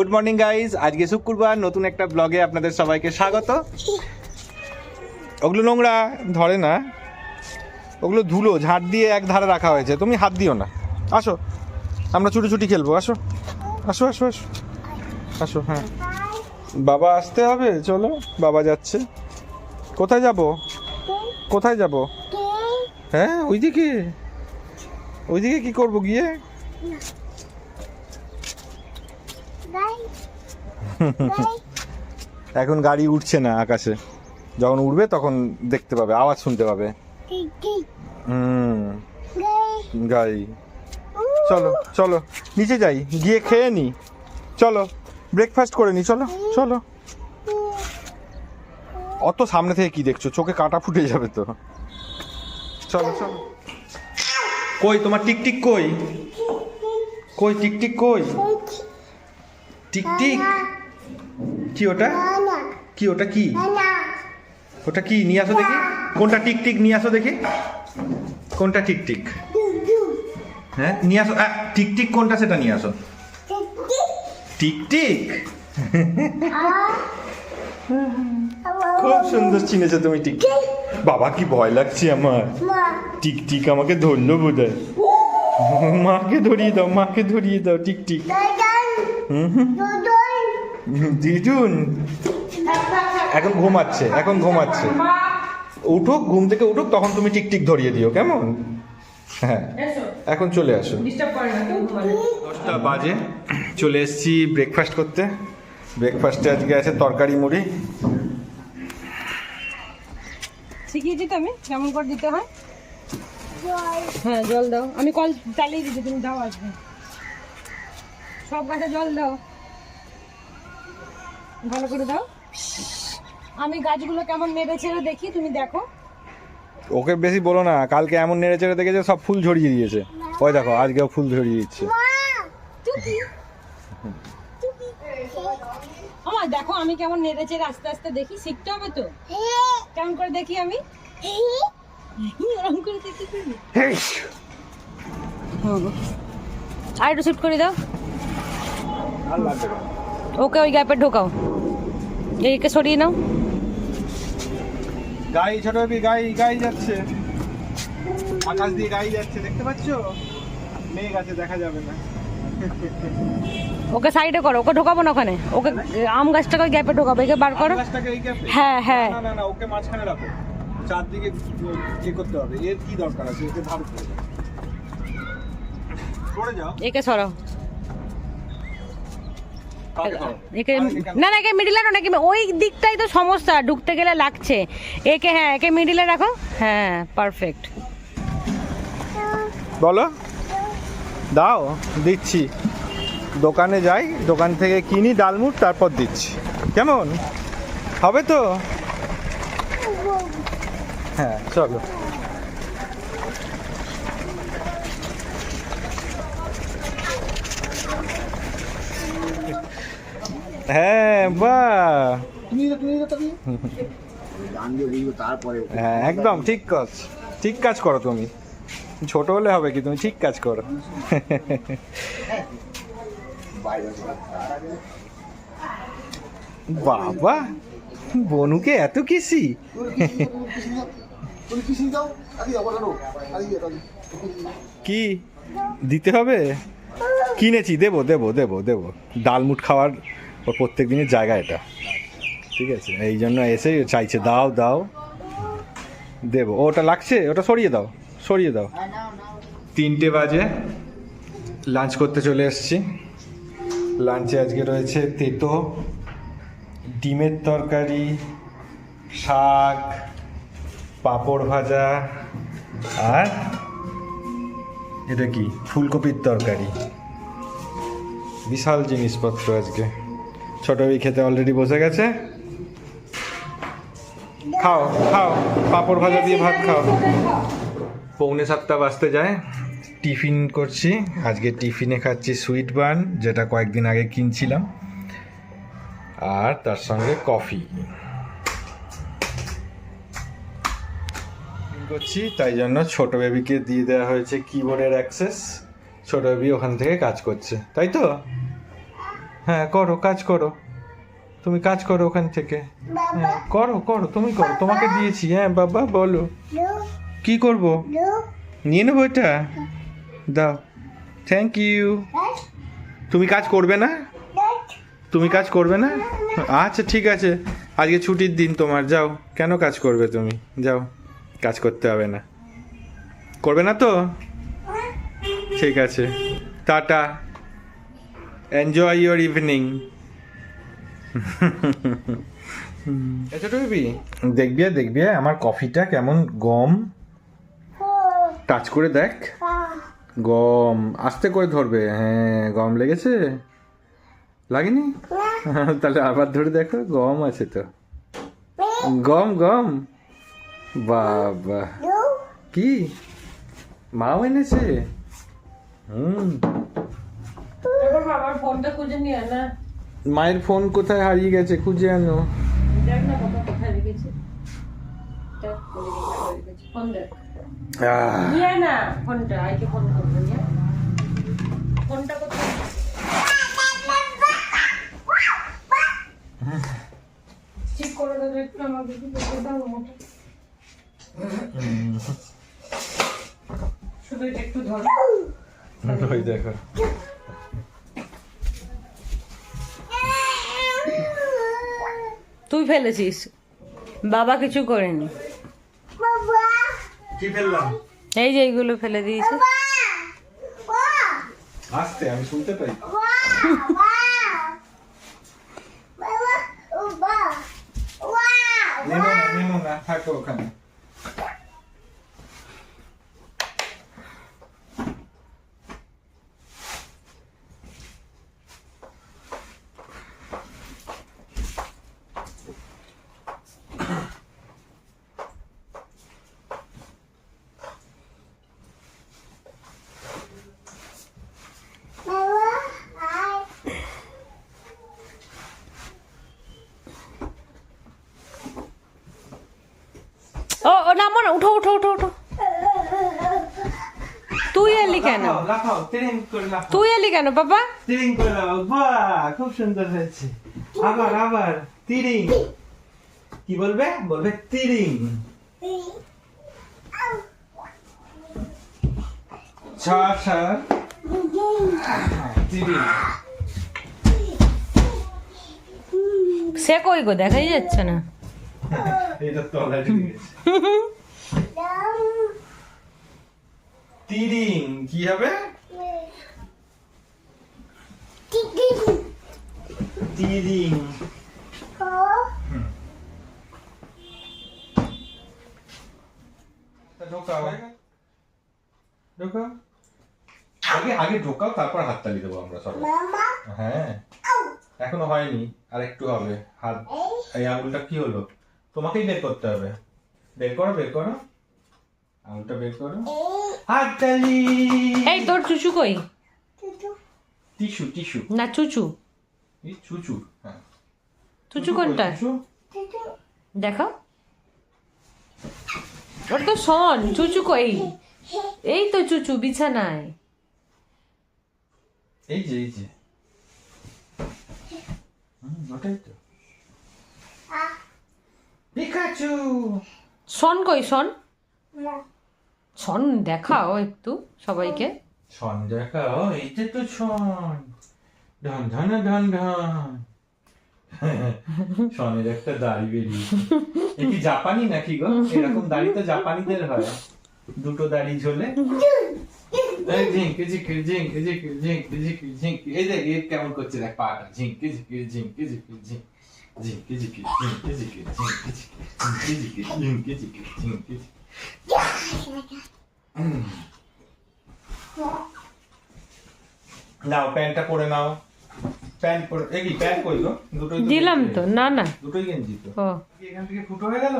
Good morning guys আজকে শুক্রবার, নতুন একটা ব্লগে আপনাদের সবাইকে স্বাগত। ওগুলো নোংরা ধরে না। ওগুলো ধুলো ঝাঁট দিয়ে এক ধারে রাখা হয়েছে। তুমি হাত দিও না। আসো। আমরা ছুটি ছুটি খেলব। আসো। আসো আসো আসো। আসো হ্যাঁ। বাবা আসতে হবে? চলো, বাবা যাচ্ছে। কোথায় যাব? কোথায় যাব? হ্যাঁ ওইদিকে। ওইদিকে কি করব গিয়ে? এখন গাড়ি উঠছে না আকাশে। যখন উঠবে তখন দেখতে পাবে আওয়াজ শুনতে পাবে। হুম। গাড়ি। চলো চলো নিচে যাই গিয়ে খেয়ে নি। চলো ব্রেকফাস্ট করে নি চলো চলো। অত সামনে থেকে কি দেখছ? চোখে কাটা ফুটে যাবে তো। চলো চলো। কই তোমার টিকটিক কই? কই টিকটিক কই? টিকটিক? কি ওটা? কি ওটা কি? ওটা কি? নিয়ে আসো দেখি। কোনটা টিকটিক নিয়ে আসো দেখি। কোনটা টিকটিক হ্যাঁ নিয়ে আসো। আহ, টিকটিক কোনটা সেটা নিয়ে আসো। টিকটিক খুব সুন্দর চিনেছো তুমি টিকটিক বাবা কি ভয় লাগছে আমার। টিকটিক আমাকে ধরলো বোধ মাকে ধরিয়ে দাও মাকে ধরিয়ে দাও টিক টিক। টিকটিক দিদুন এখন ঘুমাচ্ছে এখন ঘুমাচ্ছে। উঠুক ঘুম থেকে উঠুক তখন তুমি টিকটিক ধরিয়ে দিও কেমন? হ্যাঁ এখন চলে আসো। দশটা বাজে চলে এসেছি ব্রেকফাস্ট করতে। ব্রেকফাস্টে আজকে আছে তরকারি মুড়ি। শিখিয়েছি তো আমি কেমন করে দিতে হয়? হ্যাঁ জল দাও। আমি কল চালিয়ে দিচ্ছি তুমি দাও আসবে সব গাছে জল দাও। ভালো করে দাও। আমি গাছগুলো কেমন নেড়ে ছেড়ে দেখি তুমি দেখো। ওকে বেশি বলো না কালকে এমন নেড়ে চেড়ে দেখেছে সব ফুল ঝরিয়ে দিয়েছে। ওই দেখো আজকেও ফুল ঝরিয়ে দিচ্ছে। আমার দেখো আমি কেমন নেড়ে চেড়ে আস্তে আস্তে দেখি শিখতে হবে তো? কেমন করে দেখি আমি? ওরকম করে দেখি তুমি আর একটু শিফট করে দাও। ওকে ওই গ্যাপে ঢোকাও। এইকে সরিয়ে নাও। গাই ছোট গাই গাই যাচ্ছে। আকাশ দিয়ে গাই যাচ্ছে দেখতে পাচ্ছ? মেঘ আছে দেখা যাবে না। ওকে সাইডে করো ওকে ঢোকাবো না ওখানে? ওকে আম গাছটাকে গ্যাপে ঢোকাবো একে বার করো। আকাশটাকে এই গ্যাপে হ্যাঁ, হ্যাঁ। না না না ওকে মাঝখানে রাখো। চারদিকে ইয়ে করতে হবে। এর কি দরকার আছে? একে ধার করে যাও। একে সরাও? একে না না একে মিডিলে রাখো নাকি ওই দিকটাই তো সমস্যা ঢুকতে গেলে লাগছে। একে হ্যাঁ একে মিডিলে রাখো। হ্যাঁ পারফেক্ট বলো। দাও দিচ্ছি। দোকানে যাই দোকান থেকে কিনি ডালমুট তারপর দিচ্ছি। কেমন? হবে তো? হ্যাঁ চলো। হ্যাঁ বাহ। হ্যাঁ একদম ঠিক কাজ। ঠিক কাজ করো তুমি। ছোট হলে হবে কি, তুমি ঠিক কাজ করো। বাবা, বনুকে এত কিসি? কি? দিতে হবে? কিনেছি, দেবো দেবো দেবো দেবো। ডালমুট খাওয়ার ওর প্রত্যেক দিনের জায়গা এটা। ঠিক আছে? এই জন্য এসে চাইছে, দাও দাও। দেবো। ওটা লাগছে? ওটা সরিয়ে দাও সরিয়ে দাও। তিনটে বাজে। লাঞ্চ করতে চলে এসেছি। লাঞ্চে আজকে রয়েছে তেতো, ডিমের তরকারি, শাক, পাঁপড় ভাজা, আর এটা কি? ফুলকপির তরকারি। বিশাল জিনিসপত্র আজকে। ছোট ওই খেতে অলরেডি বসে গেছে। খাও খাও, পাঁপড় ভাজা দিয়ে ভাত খাও। পৌনে সাতটা বাজতে যায়, টিফিন করছি। আজকে টিফিনে খাচ্ছি সুইট বান যেটা কয়েকদিন আগে কিনছিলাম। আর তার সঙ্গে কফি করছি, তাই জন্য ছোট বেবিকে দিয়ে দেওয়া হয়েছে কিবোর্ডের অ্যাক্সেস ছোট বেবি ওখান থেকে কাজ করছে, তাই তো? হ্যাঁ করো কাজ করো। তুমি কাজ করো ওখান থেকে। হ্যাঁ, করো করো তুমি করো তোমাকে দিয়েছি। হ্যাঁ বাবা বলো। কি করব? নিয়ে নেব এটা? দাও। থ্যাংক ইউ তুমি কাজ করবে না? তুমি কাজ করবে না? আচ্ছা ঠিক আছে। আজকে ছুটির দিন তোমার। যাও। কেন কাজ করবে তুমি? যাও। কাজ করতে হবে না। করবে না তো? ঠিক আছে। টাটা। এনজয় ইউর ইভিনিং দেখবি আর দেখবি আমার কফিটা কেমন গম? টাচ করে দেখ। গম আস্তে করে ধরবে। হ্যাঁ গম লেগেছে? লাগেনি? তাহলে আবার ধরে দেখো গম আছে তো। গম গম। বাবা। কি? মাও এনেছে? হুম। বাবার ফোনটা খুঁজে নিয়ে আয় না। মায়ের ফোন কোথায় হারিয়ে গেছে খুঁজে আনো। দেখ না বাবা কোথায় রেখেছে। ফোন দেখ। নিয়ে না ফোনটা আইকে ফোন করব নিয়ে ফোনটা কোথায়? ঠিক করে দেবে একটু আমাকে একটু দাও আমাকে শুধু একটু ধরো। ওই দেখো তুই ফেলেছিস? বাবা কিছু করেনি। কি ফেললাম? এই যে এইগুলো ফেলে দিয়েছে। আসতে আমি শুনতে পাই নেমো না নেমো না থাকো ওখানে ও ও নামো না উঠো উঠো উঠো উঠো। তুই এলি কেন? তুই এলি কেন বাবা? তিরিং করে বাহ খুব সুন্দর হয়েছে। আবার আবার তিরিং। কি বলবে? বলবে তিরিং। সে কই গো দেখাই যাচ্ছে না। এটা তলায় ঢুকে গেছে তিরিং কি হবে? তিরিং। ঢোকাও। ঢোকাও? আগে আগে ঢোকাও তারপর হাততালি দেবো আমরা সবাই। হ্যাঁ। এখনও হয়নি আর একটু হবে। হাত এই আঙুলটা কি হলো? তোমাকেই বের করতে হবে। বের করো বের করো। আঙুলটা বের করো। হাততালি। এই তোর চুচু কই? Tissue tissue. না চুচু। এই চুচু হ্যাঁ। চুচু কোনটা? দেখো। ওটা তো শোন চুচু কই? এই তো চুচু বিছানায়। এই যে এই যে। ওটাই তো। পিকাচু শন কই শন। শন দেখাও একটু সবাইকে। দেখাও এইটা তো ঢন ঢন ঢন ছনের একটা দাড়ি বেরিয়েছে। এ কি জাপানি নাকি গো? এরকম দাড়ি তো জাপানিদের হয়। দুটো দাড়ি ঝোলে। ঝিঙ্কি ঝিঙ্কি ঝিঙ্কি ঝিঙ্কি ঝিঙ্কি ঝিঙ্কি ঝিঙ্কি। এই দেখ এ কেমন করছে দেখ পাটা। ঝিঙ্কি ঝিঙ্কি ঝিঙ্কি ঝিঙ্কি ঝিঙ্কি। নাও প্যান্টটা পরে নাও। প্যান্ট পরে এই প্যান্ট কই গো? দুটোই দিলাম তো না না। দুটোই গেঞ্জি তো। এখান থেকে ফুটো হয়ে গেল?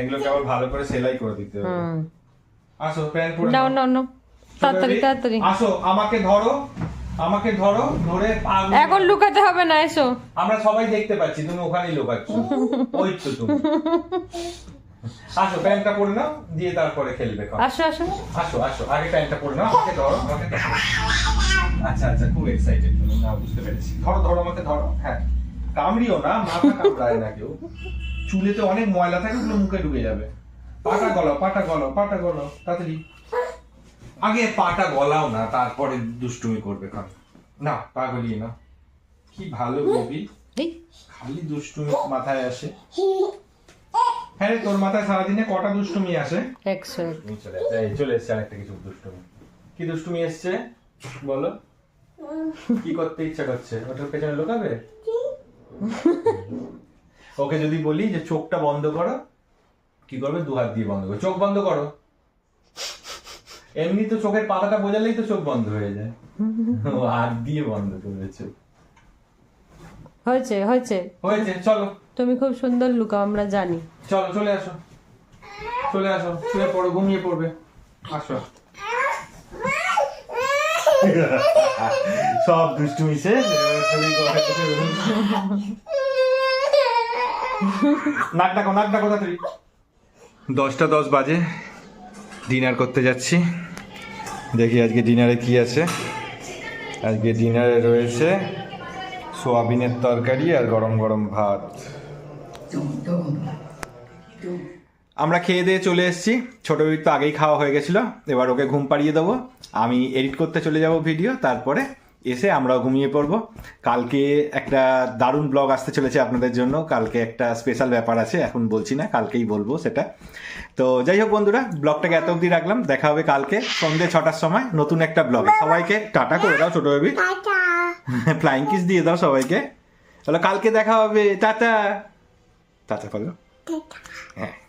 এগুলো কেবল ভালো করে সেলাই করে দিতে হবে। আসো প্যান্ট পরে নাও নাও। নাও তাড়াতাড়ি তাড়াতাড়ি। আসো আমাকে ধরো। আমাকে ধরো ধরে এখন লুকাতে হবে না এসো। আমরা সবাই দেখতে পাচ্ছি তুমি ওখানেই লোকাচ্ছ। ওই তো তুমি। আসো প্যান্টটা পরে নাও দিয়ে তারপরে খেলবে। আসো আসো। আসো আসো আগে প্যান্টটা পরে নাও আমাকে ধরো আমাকে আচ্ছা আচ্ছা খুব এক্সাইটেড তুমি না বুঝতে পেরেছি। ধরো ধরো আমাকে ধরো হ্যাঁ। কামড়িও না মাথা কামড়ায় না কেউ। চুলেতে অনেক ময়লা থাকে ওগুলো মুখে ঢুকে যাবে। পাটা গলো পাটা গলো পাটা গলো তাড়াতাড়ি। আগে পাটা গলাও না তারপরে দুষ্টুমি করবে কারণ না পা গলিয়ে না। কি ভালো কবি খালি দুষ্টুমি মাথায় আসে। হ্যাঁ রে, তোর মাথায় সারাদিনে কটা দুষ্টুমি আসে? একশো চলে এসছে আরেকটা কিছু দুষ্টুমি। কি দুষ্টুমি এসছে? বলো। কি করতে ইচ্ছা করছে? ওটার পেছনে লোকাবে? ওকে যদি বলি যে চোখটা বন্ধ করো কি করবে? দু হাত দিয়ে বন্ধ করো। চোখ বন্ধ করো। এমনি তো চোখের পাতাটা বোঝালেই তো চোখ বন্ধ হয়ে যায়। ও হাত দিয়ে বন্ধ করেছে। হয়েছে হয়েছে। হয়েছে চলো। তুমি খুব সুন্দর লুকাও আমরা জানি। চলো চলে আসো। চলে আসো শুয়ে পড়ো ঘুমিয়ে পড়বে। আসো। সব দুষ্টুমি শেষ নাক ডাকো নাক ডাকো তাড়াতাড়ি। দশটা দশ বাজে ডিনার করতে যাচ্ছি। দেখি আজকে ডিনারে কি আছে। আজকে ডিনারে রয়েছে সোয়াবিনের তরকারি আর গরম গরম ভাত। আমরা খেয়ে দিয়ে চলে এসেছি। ছোট তো আগেই খাওয়া হয়ে গেছিল, এবার ওকে ঘুম পাড়িয়ে দেবো। আমি এডিট করতে চলে যাব ভিডিও তারপরে এসে আমরাও ঘুমিয়ে পড়ব। কালকে একটা দারুণ ব্লগ আসতে চলেছে আপনাদের জন্য। কালকে একটা স্পেশাল ব্যাপার আছে এখন বলছি না কালকেই বলব সেটা। তো যাই হোক বন্ধুরা ব্লগটাকে এত অবধি রাখলাম। দেখা হবে কালকে সন্ধ্যে ছটার সময় নতুন একটা ব্লগে সবাইকে টাটা করে দাও ছোট বেবি ফ্লাইং কিস দিয়ে দাও সবাইকে। তাহলে কালকে দেখা হবে। টাটা। টাটা বলো। হ্যাঁ।